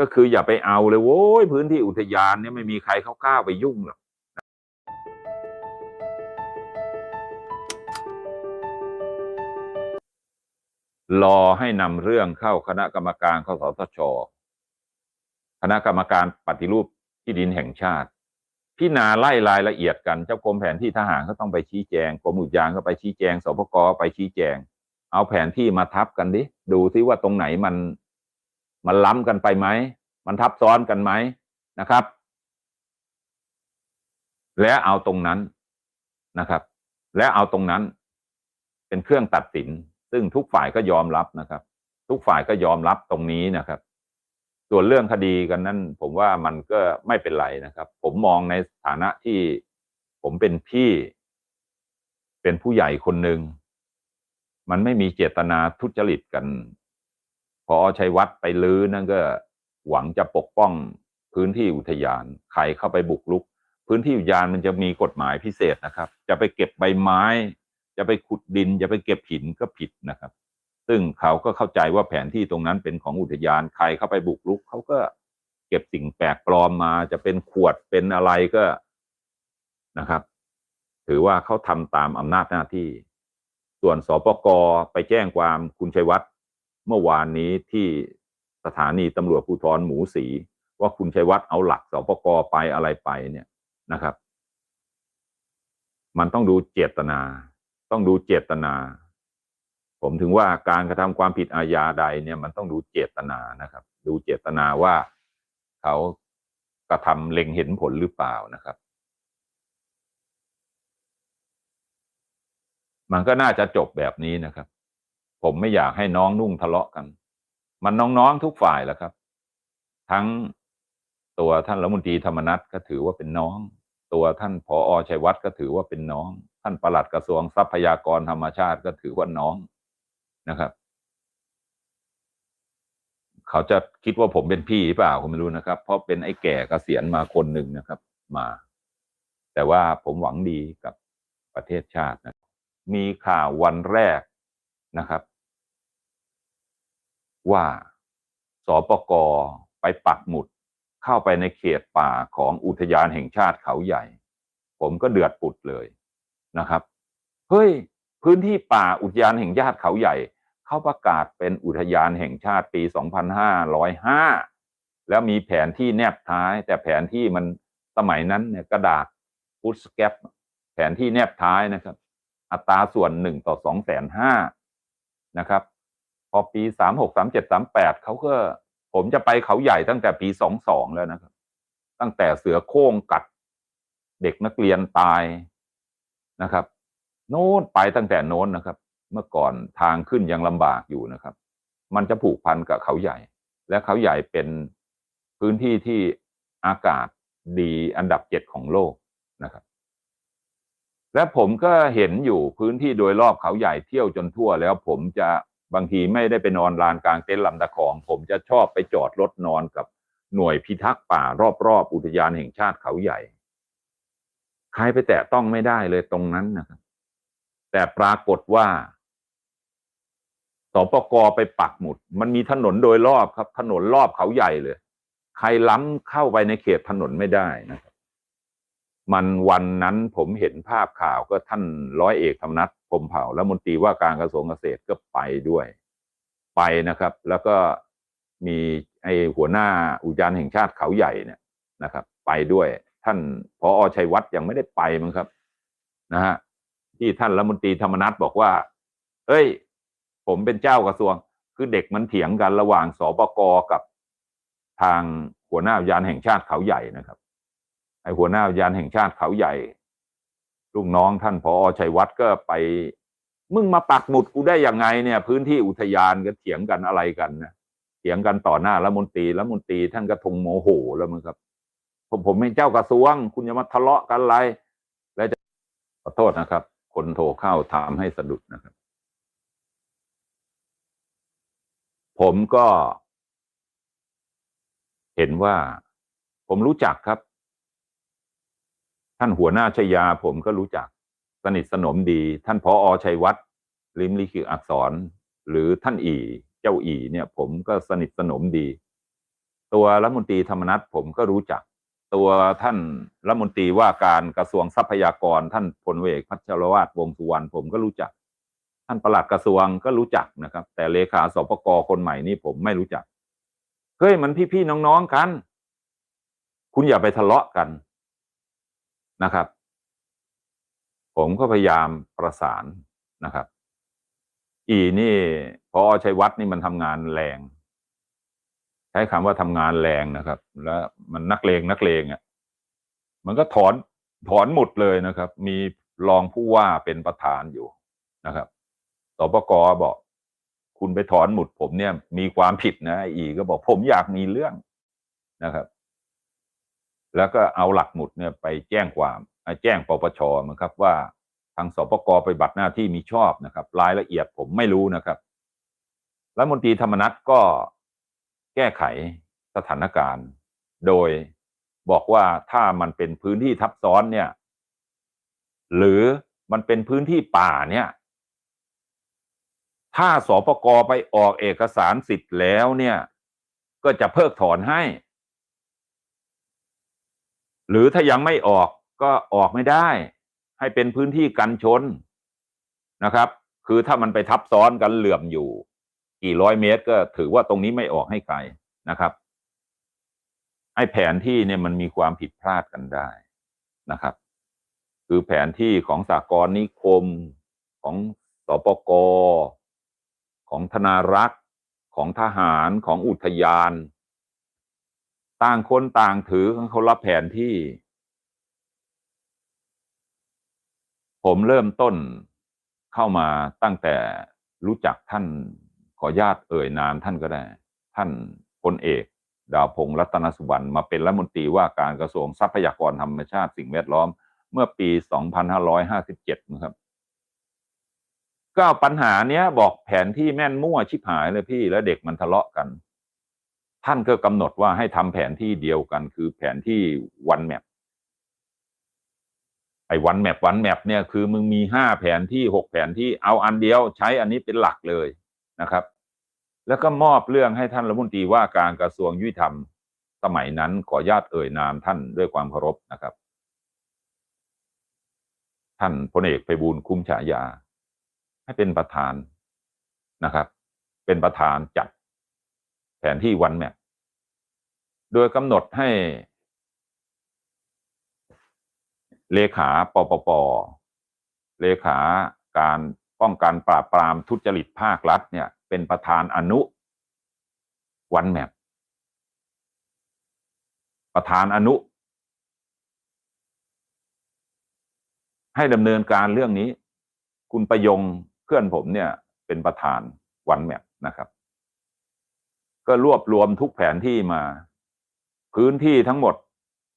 ก็คืออย่าไปเอาเลยโว้ยพื้นที่อุทยานเนี่ยไม่มีใครเขากล้าไปยุ่งหรอกรอให้นำเรื่องเข้าคณะกรรมการคสทช คณะกรรมการปฏิรูปที่ดินแห่งชาติ พิจารณาไล่รายละเอียดกันเจ้ากรมแผนที่ทหารก็ต้องไปชี้แจงกรมอุทยานก็ไปชี้แจงสปกไปชี้แจง เอาแผนที่มาทับกันดิดูซิว่าตรงไหนมัน มันล้ำกันไปไหม มันทับซ้อนกันไหมนะครับ และเอาตรงนั้นนะครับ และเอาตรงนั้น เป็นเครื่องตัดสิน ซึ่งทุกฝ่ายก็ยอมรับนะครับ ทุกฝ่ายก็ยอมรับตรงนี้นะครับ ส่วนเรื่องคดีกันนั้น ผมว่ามันก็ไม่เป็นไรนะครับ ผมมองในฐานะที่ผมเป็นพี่ เป็นผู้ใหญ่คนหนึ่งมันไม่มีเจตนาทุจริตกัน พอชัยวัฒน์ไปลื้อนั่นก็หวังจะปกป้องพื้นที่อุทยานใครเข้าไปบุกรุก พื้นที่อุทยานมันจะมีกฎหมายพิเศษนะครับ จะไปเก็บใบไม้ จะไปขุดดิน จะไปเก็บหินก็ผิดนะครับ ซึ่งเขาก็เข้าใจว่าแผนที่ตรงนั้นเป็นของอุทยานใครเข้าไปบุกรุกเขาก็เก็บสิ่งแปลกปลอมมา จะเป็นขวดเป็นอะไรก็นะครับ ถือว่าเขาทำตามอำนาจหน้าที่ ส่วนสปกไปแจ้งความคุณชัยวัฒน์ เมื่อวานนี้ที่สถานีตำรวจภูธรหมูสี ว่าคุณชัยวัฒน์เอาหลักสปกไปอะไรไปเนี่ยนะครับ มันต้องดูเจตนา ต้องดูเจตนา ผมถึงว่าการกระทำความผิดอาญาใดเนี่ยมันต้องดูเจตนานะครับ ดูเจตนาว่าเขากระทำเล็งเห็นผลหรือเปล่านะครับมันก็น่าจะจบแบบนี้นะครับ ผมไม่อยากให้น้องนุ่งทะเลาะกัน มันน้องๆทุกฝ่ายแหละครับ ทั้งตัวท่านรัฐมนตรีธรรมนัฐก็ถือว่าเป็นน้อง ตัวท่านผออชัยวัฒน์ก็ถือว่าเป็นน้อง ท่านปลัดกระทรวงทรัพยากรธรรมชาติก็ถือว่าน้องนะครับ เขาจะคิดว่าผมเป็นพี่หรือเปล่าผมไม่รู้นะครับ เพราะเป็นไอ้แก่เกษียณมาคนหนึ่งนะครับ มา แต่ว่าผมหวังดีกับประเทศชาตินะมีข่าววันแรก นะครับ ว่าสปกไปปักหมุดเข้าไปในเขตป่าของอุทยานแห่งชาติเขาใหญ่ ผมก็เดือดปุดเลยนะครับ เฮ้ย พื้นที่ป่าอุทยานแห่งชาติเขาใหญ่ เขาประกาศเป็นอุทยานแห่งชาติปี 2505 แล้วมีแผนที่แนบท้าย แต่แผนที่มันสมัยนั้นเนี่ยกระดาษฟุตสแกปแผนที่แนบท้ายนะครับ อัตราส่วนหนึ่งต่อสองแสนห้า นะครับ พอปีสามหกสามเจ็ดสามแปดเขาก็ ผมจะไปเขาใหญ่ตั้งแต่ปีสองสองแล้วนะครับ ตั้งแต่เสือโค้งกัด เด็กนักเรียนตายนะครับ โน้นไปตั้งแต่โน้นนะครับ เมื่อก่อนทางขึ้นยังลำบากอยู่นะครับ มันจะผูกพันกับเขาใหญ่ และเขาใหญ่เป็นพื้นที่ที่อากาศดีอันดับเจ็ดของโลกนะครับ และผมก็เห็นอยู่พื้นที่โดยรอบเขาใหญ่เที่ยวจนทั่วแล้วผมจะบางทีไม่ได้ไปนอนลานกลางเต็นท์ลำตะคอง ผมจะชอบไปจอดรถนอนกับหน่วยพิทักษ์ป่ารอบๆอุทยานแห่งชาติเขาใหญ่ ใครไปแตะต้องไม่ได้เลยตรงนั้นนะครับ แต่ปรากฏว่าสปกไปปักหมุด มันมีถนนโดยรอบครับ ถนนรอบเขาใหญ่เลย ใครล้ำเข้าไปในเขตถนนไม่ได้นะครับ มันวันนั้นผมเห็นภาพข่าวก็ท่านร้อยเอกธรรมนัฐพรมเผ่าและมนตรีว่าการกระทรวงเกษตรก็ไปด้วย ไปนะครับ แล้วก็มีไอหัวหน้าอุทยานแห่งชาติเขาใหญ่เนี่ยนะครับ ไปด้วย ท่านพออชัยวัฒน์ยังไม่ได้ไปมั้งครับนะฮะที่ท่านรัฐมนตรีธรรมนัฐบอกว่า เฮ้ย ผมเป็นเจ้ากระทรวง คือเด็กมันเถียงกันระหว่างสปกกับทางหัวหน้าอุทยานแห่งชาติเขาใหญ่นะครับ หัวหน้าอุทยานแห่งชาติเขาใหญ่ลูกน้องท่านพอชัยวัฒน์ก็ไป มึงมาปักหมุดกูได้ยังไงเนี่ย พื้นที่อุทยานก็เถียงกันอะไรกันนะเถียงกันต่อหน้ารัฐมนตรีรัฐมนตรีท่านก็ทงโมโหแล้วมึงครับผมผมเป็นเจ้ากระทรวง คุณจะมาทะเลาะกันอะไร แล้วจะขอโทษนะครับ คนโทรเข้าทำให้สะดุดนะครับ ผมก็ เห็นว่า ผมรู้จักครับ ท่านหัวหน้าชยาผมก็รู้จักสนิทสนมดี ท่านพออชัยวัฒน์ลิมลิขิตอักษร หรือท่านอีเจ้าอีเนี่ยผมก็สนิทสนมดี ตัวรัฐมนตรีธรรมนัฐผมก็รู้จัก ตัวท่านรัฐมนตรีว่าการกระทรวงทรัพยากร ท่านพลเอกพัชรวาทวงสุวรรณผมก็รู้จัก ท่านประหลัดกระทรวงก็รู้จักนะครับ แต่เลขาสปกคนใหม่นี่ผมไม่รู้จักเฮ้ยมันพี่ๆน้องๆกัน คุณอย่าไปทะเลาะกัน นะครับ ผมก็พยายามประสานนะครับ อีนี่พอชัยวัฒน์นี่มันทำงานแรง ใช้คำว่าทำงานแรงนะครับ แล้วมันนักเลงนักเลงอะมันก็ถอนถอนหมดเลยนะครับ มีรองผู้ว่าเป็นประธานอยู่นะครับสปกบอก คุณไปถอนหมุดผมเนี่ย มีความผิดนะอีก็บอกผมอยากมีเรื่องนะครับ แล้วก็เอาหลักหมุดเนี่ยไปแจ้งความแจ้งปปชมันครับว่าทางสปกไปบัติหน้าที่มีชอบนะครับ รายละเอียดผมไม่รู้นะครับรัฐมนตรีธรรมนัฐก็แก้ไขสถานการณ์ โดยบอกว่าถ้ามันเป็นพื้นที่ทับซ้อนเนี่ย หรือมันเป็นพื้นที่ป่าเนี่ย ถ้าสปกไปออกเอกสารสิทธิ์แล้วเนี่ย ก็จะเพิกถอนให้ หรือถ้ายังไม่ออกก็ออกไม่ได้ ให้เป็นพื้นที่กันชนนะครับ คือถ้ามันไปทับซ้อนกันเหลื่อมอยู่ กี่ร้อยเมตร ก็ถือว่าตรงนี้ไม่ออกให้ใครนะครับไอ้แผนที่เนี่ยมันมีความผิดพลาดกันได้นะครับ คือแผนที่ของสากลนิคมของสปกของธนารักษ์ของทหารของอุทยาน ต่างคนต่างถือเขารับแผนที่ ผมเริ่มต้นเข้ามาตั้งแต่รู้จักท่านขอญาตเอ่ยนามท่านก็ได้ ท่านพลเอก ดาวพงษ์รัตนสุวรรณมาเป็นรัฐมนตรีว่าการกระทรวงทรัพยากรธรรมชาติสิ่งแวดล้อม เมื่อปี 2557 นะครับก็เอาปัญหาเนี้ยบอกแผนที่แม่นมั่วชิบหายเลยพี่แล้วเด็กมันทะเลาะกัน ท่านก็กำหนดว่าให้ทำแผนที่เดียวกัน คือแผนที่วันแมปไอ้วันแมปวันแมปเนี่ยคือมึงมีห้าแผนที่หกแผนที่เอาอันเดียวใช้อันนี้เป็นหลักเลยนะครับ แล้วก็มอบเรื่องให้ท่านรัฐมนตรีว่าการกระทรวงยุติธรรม สมัยนั้นขออนุญาตเอ่ยนามท่านด้วยความเคารพนะครับ ท่านพลเอกไพบูลคุ้มฉายา ให้เป็นประธานนะครับ เป็นประธานจัด นที่วันแมปโดยกำหนดให้ เลขาปปป เลขาการป้องกันปราบปรามทุจริตภาครัฐเนี่ย เป็นประธานอนุ วันแมปประธานอนุ ให้ดำเนินการเรื่องนี้ คุณประยงเพื่อนผมเนี่ย เป็นประธานวันแมปนะครับ ก็รวบรวมทุกแผนที่มา พื้นที่ทั้งหมด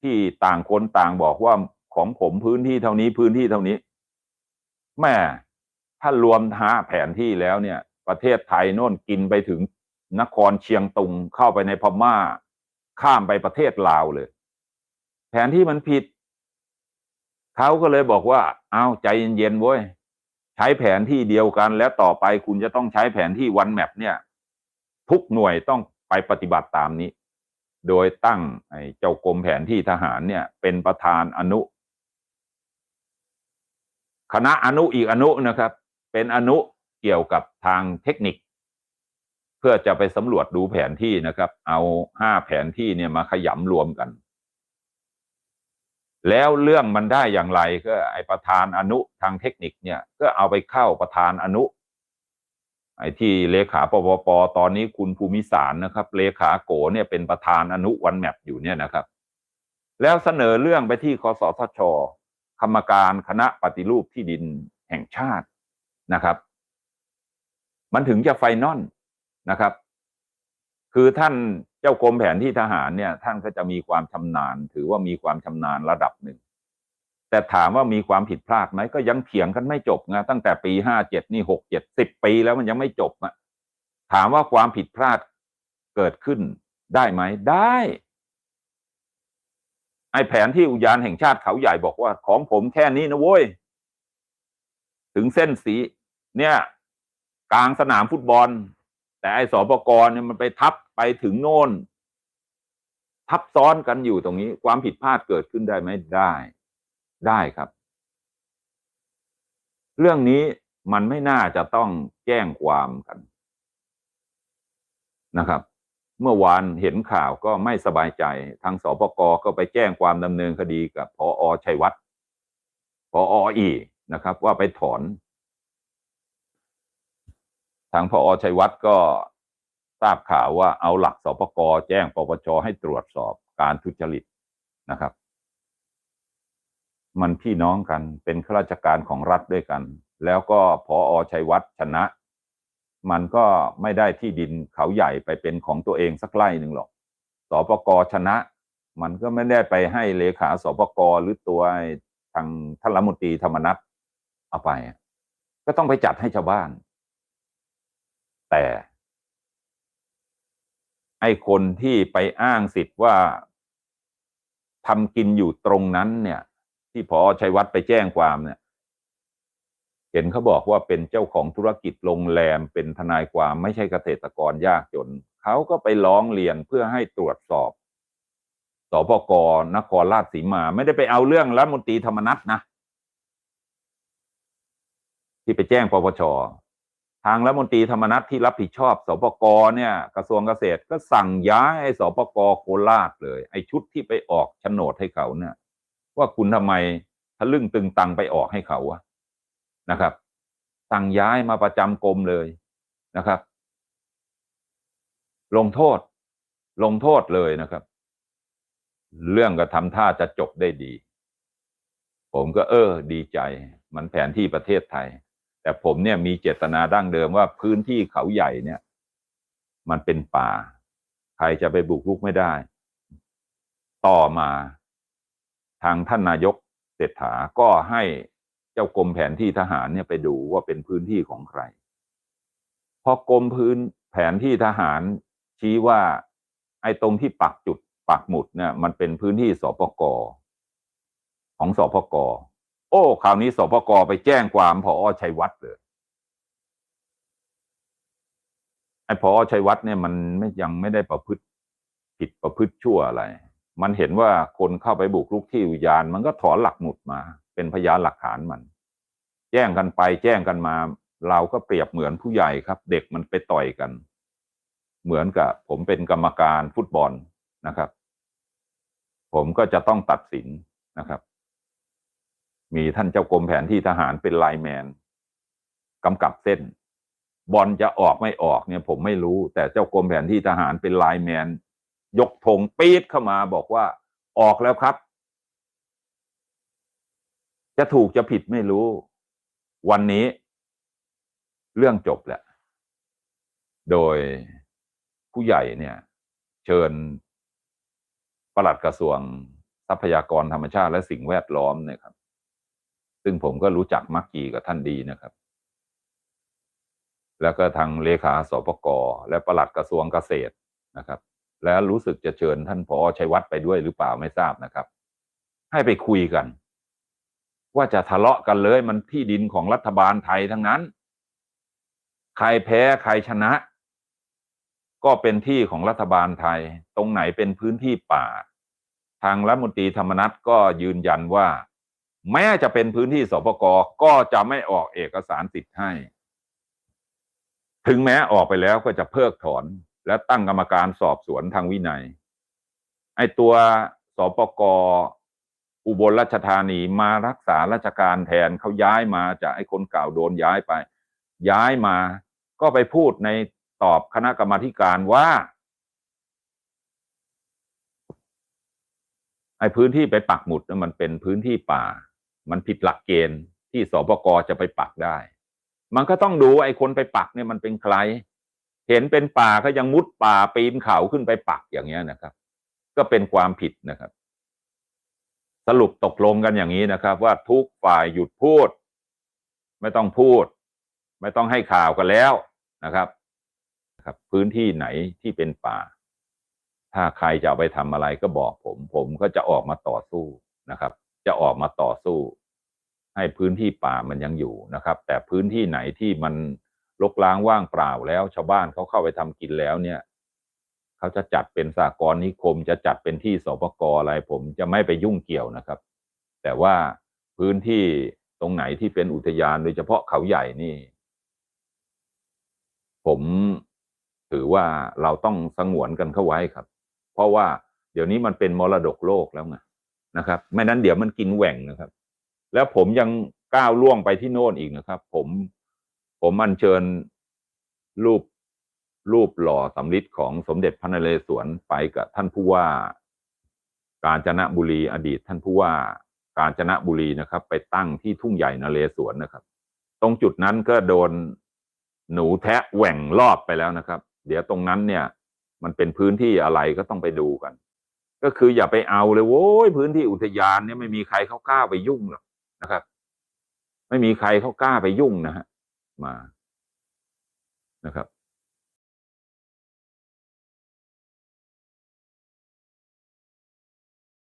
ที่ต่างคนต่างบอกว่าของผมพื้นที่เท่านี้พื้นที่เท่านี้ แม่ถ้ารวมหาแผนที่แล้วเนี่ย ประเทศไทยโน่นกินไปถึงนครเชียงตุงเข้าไปในพม่า ข้ามไปประเทศลาวเลย แผนที่มันผิดเขาก็เลยบอกว่าเอาใจเย็นๆเว้ยใช้แผนที่เดียวกัน แล้วต่อไปคุณจะต้องใช้แผนที่วันแมปเนี่ย ทุกหน่วยต้องไปปฏิบัติตามนี้ โดยตั้งเจ้ากรมแผนที่ทหารเนี่ย เป็นประธานอนุ คณะอนุอีกอนุนะครับ เป็นอนุเกี่ยวกับทางเทคนิค เพื่อจะไปสำรวจดูแผนที่นะครับ เอาห้าแผนที่เนี่ยมาขยำรวมกัน แล้วเรื่องมันได้อย่างไรก็ไอประธานอนุทางเทคนิคเนี่ย ก็เอาไปเข้าประธานอนุ ไอ้ที่เลขาปปปตอนนี้คุณภูมิสารนะครับ เลขาโกเนี่ยเป็นประธานอนุวันแมปอยู่เนี่ยนะครับ แล้วเสนอเรื่องไปที่คสทชกรรมการคณะปฏิรูปที่ดินแห่งชาตินะครับ มันถึงจะไฟนอลนะครับ คือท่านเจ้ากรมแผนที่ทหารเนี่ย ท่านก็จะมีความชำนาญ ถือว่ามีความชำนาญระดับหนึ่ง แต่ถามว่ามีความผิดพลาดไหมก็ยังเถียงกันไม่จบนะตั้งแต่ปีห้าเจ็ดนี่หกเจ็ดสิบปีแล้วมันยังไม่จบอะถามว่าความผิดพลาดเกิดขึ้นได้ไหมได้ ไอแผนที่อุทยานแห่งชาติเขาใหญ่บอกว่า ของผมแค่นี้นะโว้ย ถึงเส้นสี เนี่ย กลางสนามฟุตบอล แต่ไอสปกรเนี่ยมันไปทับไปถึงโน่น ทับซ้อนกันอยู่ตรงนี้ ความผิดพลาดเกิดขึ้นได้ไหมได้ ได้ครับ เรื่องนี้มันไม่น่าจะต้องแจ้งความกันนะครับ เมื่อวานเห็นข่าวก็ไม่สบายใจ ทางสปกก็ไปแจ้งความดำเนินคดีกับพออชัยวัฒน์พออีนะครับ ว่าไปถอน ทางพออชัยวัฒน์ก็ทราบข่าวว่าเอาหลักสปกแจ้งปปชให้ตรวจสอบการทุจริตนะครับ มันพี่น้องกัน เป็นข้าราชการของรัฐด้วยกัน แล้วก็พออชัยวัฒน์ชนะ มันก็ไม่ได้ที่ดินเขาใหญ่ไปเป็นของตัวเองสักไร่หนึ่งหรอกสปกชนะ มันก็ไม่ได้ไปให้เลขาสปกหรือตัวทางท่านรัฐมนตรีธรรมนัฐเอาไป ก็ต้องไปจัดให้ชาวบ้าน แต่ไอ้คนที่ไปอ้างสิทธิ์ว่าทำกินอยู่ตรงนั้นเนี่ย ที่พอชัยวัฒน์ไปแจ้งความเนี่ย เห็นเขาบอกว่าเป็นเจ้าของธุรกิจโรงแรมเป็นทนายความไม่ใช่เกษตรกรยากจนเขาก็ไปร้องเรียนเพื่อให้ตรวจสอบสปกนครราชสีมา ไม่ได้ไปเอาเรื่องรัฐมนตรีธรรมนัฐนะ ที่ไปแจ้งปปชทางรัฐมนตรีธรรมนัฐที่รับผิดชอบสปกเนี่ย กระทรวงเกษตรก็สั่งย้ายไอ้สปกโคราชเลย ไอ้ชุดที่ไปออกโฉนดให้เขาเนี่ย ว่าคุณทำไมทะลึ่งตึงตังไปออกให้เขาวะนะครับสั่งย้ายมาประจำกรมเลยนะครับ ลงโทษ ลงโทษเลยนะครับ เรื่องก็ทำท่าจะจบได้ดี ผมก็เออ ดีใจ มันแผนที่ประเทศไทย แต่ผมเนี่ยมีเจตนาดั้งเดิมว่าพื้นที่เขาใหญ่เนี่ย มันเป็นป่า ใครจะไปบุกรุกไม่ได้ ต่อมา ทางท่านนายกเศรษฐาก็ให้เจ้ากรมแผนที่ทหารเนี่ยไปดูว่าเป็นพื้นที่ของใคร พอกรมพื้นแผนที่ทหารชี้ว่าไอ้ตรงที่ปักจุดปักหมุดเนี่ยมันเป็นพื้นที่สปกของสปกโอ้คราวนี้สปกไปแจ้งความพออชัยวัฒน์เลยไอ้พอชัยวัฒน์เนี่ยมันไม่ยังไม่ได้ประพฤติผิดประพฤติชั่วอะไร มันเห็นว่าคนเข้าไปบุกรุกที่อุทยาน มันก็ถอนหลักหมุดมา เป็นพยานหลักฐานมัน แจ้งกันไปแจ้งกันมา เราก็เปรียบเหมือนผู้ใหญ่ครับ เด็กมันไปต่อยกัน เหมือนกับ ผมเป็นกรรมการฟุตบอลนะครับ ผมก็จะต้องตัดสินนะครับ มีท่านเจ้ากรมแผนที่ทหารเป็นไลน์แมนกำกับเส้น บอลจะออกไม่ออกเนี่ย ผมไม่รู้ แต่เจ้ากรมแผนที่ทหารเป็นไลน์แมน ยกธงปี๊ดเข้ามาบอกว่า ออกแล้วครับ จะถูกจะผิดไม่รู้ วันนี้ เรื่องจบแหละ โดยผู้ใหญ่เนี่ย เชิญปลัดกระทรวงทรัพยากรธรรมชาติและสิ่งแวดล้อมเนี่ยครับ ซึ่งผมก็รู้จักมักกีกับท่านดีนะครับ แล้วก็ทางเลขาสปกและปลัดกระทรวงเกษตรนะครับ แล้วรู้สึกจะเชิญท่านพอชัยวัฒน์ไปด้วยหรือเปล่าไม่ทราบนะครับ ให้ไปคุยกัน ว่าจะทะเลาะกันเลยมันที่ดินของรัฐบาลไทยทั้งนั้น ใครแพ้ใครชนะ ก็เป็นที่ของรัฐบาลไทย ตรงไหนเป็นพื้นที่ป่า ทางรัฐมนตรีธรรมนัฐก็ยืนยันว่า แม้จะเป็นพื้นที่สปกก็จะไม่ออกเอกสารสิทธิ์ให้ ถึงแม้ออกไปแล้วก็จะเพิกถอน และตั้งกรรมการสอบสวนทางวินัยไอ้ตัวสปกอุบลราชธานีมารักษาราชการแทนเขาย้ายมาจากไอ้คนเก่าโดนย้ายไป ย้ายมาก็ไปพูดในตอบคณะกรรมาการว่า ไอ้พื้นที่ไปปักหมุดนั้นมันเป็นพื้นที่ป่า มันผิดหลักเกณฑ์ที่สปกจะไปปักได้ มันก็ต้องดูไอ้คนไปปักเนี่ยมันเป็นใคร เห็นเป็นป่าก็ยังมุดป่าปีนเขาขึ้นไปปักอย่างเงี้ยนะครับ ก็เป็นความผิดนะครับ สรุปตกลงกันอย่างนี้นะครับ ว่าทุกฝ่ายหยุดพูด ไม่ต้องพูด ไม่ต้องให้ข่าวกันแล้วนะครับครับ พื้นที่ไหนที่เป็นป่า ถ้าใครจะไปทำอะไรก็บอกผม ผมก็จะออกมาต่อสู้นะครับ จะออกมาต่อสู้ ให้พื้นที่ป่ามันยังอยู่นะครับ แต่พื้นที่ไหนที่มัน ลกล้างว่างเปล่าแล้ว ชาวบ้านเขาเข้าไปทำกินแล้วเนี่ยเขาจะจัดเป็นสากลนิคม จะจัดเป็นที่สปกอะไร ผมจะไม่ไปยุ่งเกี่ยวนะครับ แต่ว่าพื้นที่ตรงไหนที่เป็นอุทยานโดยเฉพาะเขาใหญ่นี่ ผมถือว่าเราต้องสงวนกันเข้าไว้ครับ เพราะว่าเดี๋ยวนี้มันเป็นมรดกโลกแล้วไงนะครับ ไม่นั้นเดี๋ยวมันกินแหว่งนะครับ แล้วผมยังก้าวล่วงไปที่โน่นอีกนะครับ ผม ผมอัญเชิญรูปรูปหล่อสำริดของสมเด็จพระนเรศวรไปกับท่านผู้ว่า กาญจนบุรีอดีตท่านผู้ว่า กาญจนบุรีนะครับ ไปตั้งที่ทุ่งใหญ่นเรศวรนะครับ ตรงจุดนั้นก็โดนหนูแทะแหว่งรอบไปแล้วนะครับ เดี๋ยวตรงนั้นเนี่ย มันเป็นพื้นที่อะไรก็ต้องไปดูกัน ก็คืออย่าไปเอาเลยโว้ยพื้นที่อุทยานเนี่ยไม่มีใครเขากล้าไปยุ่งหรอกนะครับ ไม่มีใครเขากล้าไปยุ่งนะฮะ มานะครับ